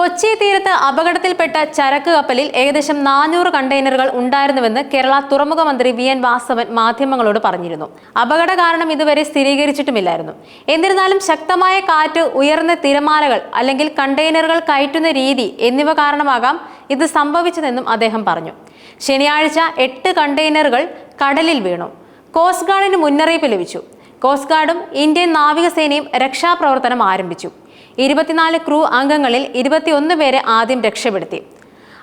കൊച്ചി തീരത്ത് അപകടത്തിൽപ്പെട്ട ചരക്ക് കപ്പലിൽ ഏകദേശം നാനൂറ് കണ്ടെയ്നറുകൾ ഉണ്ടായിരുന്നുവെന്ന് കേരള തുറമുഖ മന്ത്രി വി എൻ വാസവൻ മാധ്യമങ്ങളോട് പറഞ്ഞിരുന്നു. അപകട കാരണം ഇതുവരെ സ്ഥിരീകരിച്ചിട്ടുമില്ലായിരുന്നു. എന്നിരുന്നാലും ശക്തമായ കാറ്റ് ഉയർന്ന തിരമാലകൾ അല്ലെങ്കിൽ കണ്ടെയ്നറുകൾ കയറ്റുന്ന രീതി എന്നിവ കാരണമാകാം ഇത് സംഭവിച്ചതെന്നും അദ്ദേഹം പറഞ്ഞു. ശനിയാഴ്ച എട്ട് കണ്ടെയ്നറുകൾ കടലിൽ വീണു. കോസ്റ്റ് ഗാർഡിന് മുന്നറിയിപ്പ് ലഭിച്ചു. കോസ്റ്റ് ഗാർഡും ഇന്ത്യൻ നാവികസേനയും രക്ഷാപ്രവർത്തനം ആരംഭിച്ചു. ഇരുപത്തിനാല് ക്രൂ അംഗങ്ങളിൽ ഇരുപത്തിയൊന്ന് പേരെ ആദ്യം രക്ഷപ്പെടുത്തി.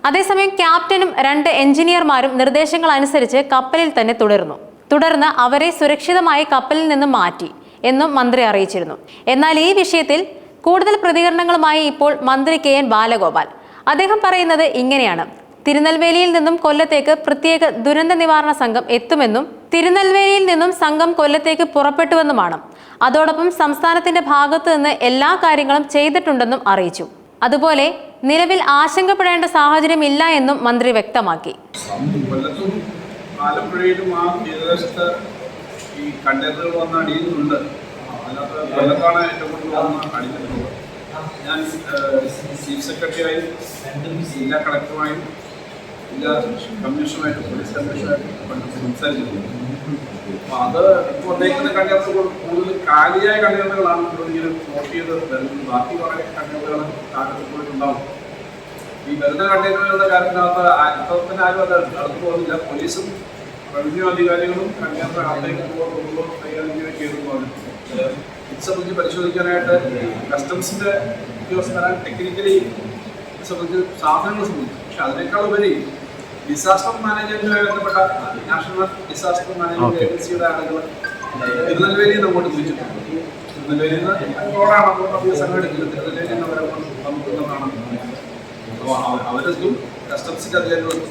അതേസമയം ക്യാപ്റ്റനും രണ്ട് എഞ്ചിനീയർമാരും നിർദ്ദേശങ്ങൾ അനുസരിച്ച് കപ്പലിൽ തന്നെ തുടരുന്നു തുടർന്ന് അവരെ സുരക്ഷിതമായി കപ്പലിൽ നിന്ന് മാറ്റി എന്നും മന്ത്രി അറിയിച്ചിരുന്നു. എന്നാൽ ഈ വിഷയത്തിൽ കൂടുതൽ പ്രതികരണങ്ങളുമായി ഇപ്പോൾ മന്ത്രി കെ എൻ ബാലഗോപാൽ. അദ്ദേഹം പറയുന്നത് ഇങ്ങനെയാണ്. തിരുനെൽവേലിയിൽ നിന്നും കൊല്ലത്തേക്ക് പ്രത്യേക ദുരന്ത നിവാരണ സംഘം എത്തുമെന്നും തിരുനെൽവേലിയിൽ നിന്നും സംഘം കൊല്ലത്തേക്ക് പുറപ്പെട്ടുവെന്നുമാണ്. അതോടൊപ്പം സംസ്ഥാനത്തിന്റെ ഭാഗത്തു നിന്ന് എല്ലാ കാര്യങ്ങളും ചെയ്തിട്ടുണ്ടെന്നും അറിയിച്ചു. അതുപോലെ നിലവിൽ ആശങ്കപ്പെടേണ്ട സാഹചര്യം ഇല്ല എന്നും മന്ത്രി വ്യക്തമാക്കി. ഈ ഞാൻ ചീഫ് സെക്രട്ടറിയായും ജില്ലാ കളക്ടറുമായും ജില്ലാ അത് ഇപ്പോൾ ഉന്നയിക്കുന്ന കണ്ടെയ്നറുകൾ കൂടുതൽ കാലിയായ ഇപ്പോൾ ഇങ്ങനെ ചെയ്ത് വരുന്നത്. ബാക്കി കുറേ പോയിട്ടുണ്ടാവും ഈ വരുന്ന കണ്ടെയ്നറുകളുടെ കാര്യത്തിനകത്ത് അർത്ഥത്തിന് ആരും അത് നടന്നു പോകുന്നില്ല. പോലീസും റവന്യൂ അധികാരികളും കണ്ടെയ്നർ അകത്തേക്ക് പോകുമ്പോൾ കൈകാര്യം ഇത് പരിശോധിക്കാനായിട്ട് കസ്റ്റംസിന്റെ ഉദ്യോഗസ്ഥരാണ്. ടെക്നിക്കലി സംബന്ധിച്ച് സാധനങ്ങൾ സംബന്ധിച്ച്. പക്ഷെ അതിനേക്കാൾ ഉപരി ഡിസാസ്റ്റർ മാനേജ്മെന്റുമായി ബന്ധപ്പെട്ട നാഷണൽ ഡിസാസ്റ്റർ മാനേജ്മെന്റ് ഏജൻസിയുടെ ആളുകൾ തിരുനെൽവേലിയിൽ അങ്ങോട്ട് തിരിച്ചിട്ടുണ്ട് തിരുനെൽവേലിയിൽ നിന്ന് റോഡാണ് അങ്ങോട്ട് സംഘടിക്കുന്നത് തിരുനെൽവേലിയിൽ നിന്ന് അവരെ അപ്പോൾ അവരതും കസ്റ്റംസിന്റെ അധികാരികളും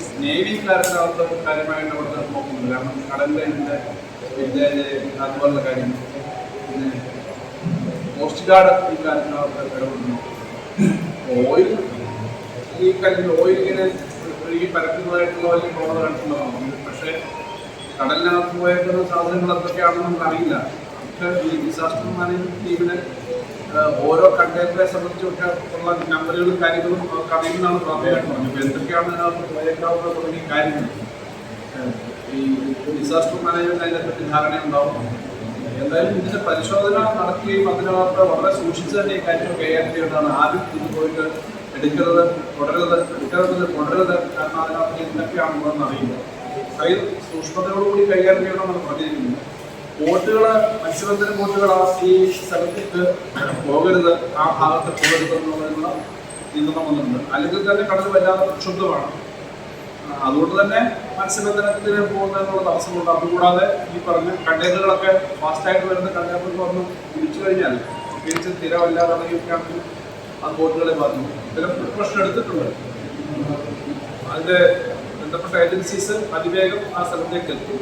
അവർക്ക് കാര്യമായിട്ട് അവിടെ നോക്കുന്നുണ്ട്. കാരണം കടലിലെ ഇതിന്റെ അതുപോലുള്ള കാര്യം. പിന്നെ കോസ്റ്റ് ഗാർഡ് ഈ കാര്യത്തിനകത്ത് ഇടപെടുന്നു ഓയിൽ ഈ കഴിഞ്ഞ ഓയിൽ ഇങ്ങനെ ഒഴുകി പരക്കുന്നതായിട്ടുള്ള വലിയ പ്രവണത കണ്ടിട്ടുള്ളതാണ് പക്ഷേ കടലിനകത്ത് പോയേക്കുന്ന സാധനങ്ങൾ എന്തൊക്കെയാണെന്ന് നമുക്ക് അറിയില്ല പക്ഷേ ഈ ഡിസാസ്റ്റർ മാനേജ്മെന്റ് ടീമിന് ഓരോ കണ്ടെയ്നറെ സംബന്ധിച്ചൊക്കെ ഉള്ള നമ്പറുകളും കാര്യങ്ങളും അറിയുന്നതാണ് പ്രാഥമികമായിട്ട് പറഞ്ഞത് എന്തൊക്കെയാണ് അതിനകത്ത് പോയേക്കാവുന്ന തുടങ്ങിയ കാര്യങ്ങൾ. ഈ ഡിസാസ്റ്റർ മാനേജ്മെന്റ് അതിനെപ്പറ്റി ധാരണയുണ്ടാവും എന്തായാലും ഇതിന്റെ പരിശോധന നടത്തുകയും അതിനകത്ത് വളരെ സൂക്ഷിച്ച് തന്നെ ഈ കാര്യങ്ങൾ കൈകാര്യം ചെയ്യേണ്ടതാണ് ആദ്യം ഇത് പോയിട്ട് എടുക്കരുത് തുടരുത് എടുക്കരുത് തുടരുത് കാരണം അതിനകത്ത് എന്തൊക്കെയാണുള്ളതെന്ന് അറിയില്ല. കൈ സൂക്ഷ്മതയോടുകൂടി കൈകാര്യം ചെയ്യണമെന്നാണ് പറഞ്ഞിരിക്കുന്നത്. ബോട്ടുകൾ മത്സ്യബന്ധന ബോട്ടുകൾ ആ ഈ സ്ഥലത്തേക്ക് പോകരുത്. ആ ഭാഗത്ത് പോകരുത് എന്നുള്ളതിനുള്ള നിയന്ത്രണം വന്നിട്ടുണ്ട് അല്ലെങ്കിൽ തന്നെ കടൽ വല്ലാതെ പ്രക്ഷുബ്ധമാണ്. അതുകൊണ്ട് തന്നെ മത്സ്യബന്ധനത്തിന് പോകുന്നതിനുള്ള തടസ്സമുണ്ട്. അതുകൂടാതെ ഈ പറഞ്ഞ കണ്ടെയ്നറുകളൊക്കെ ഫാസ്റ്റായിട്ട് വരുന്ന കണ്ടെയ്നറുകൾ വന്ന് വിളിച്ചു കഴിഞ്ഞാൽ പ്രത്യേകിച്ച് സ്ഥിരമല്ലാതെ ഇറങ്ങിയൊക്കെയാണെങ്കിൽ അത് ബോട്ടുകളെ ബാധിക്കും ചില പ്രിപ്പറേഷൻ എടുത്തിട്ടുണ്ട്. അതിന്റെ ബന്ധപ്പെട്ട ഏജൻസീസ് അതിവേഗം ആ സ്ഥലത്തേക്ക് എത്തും.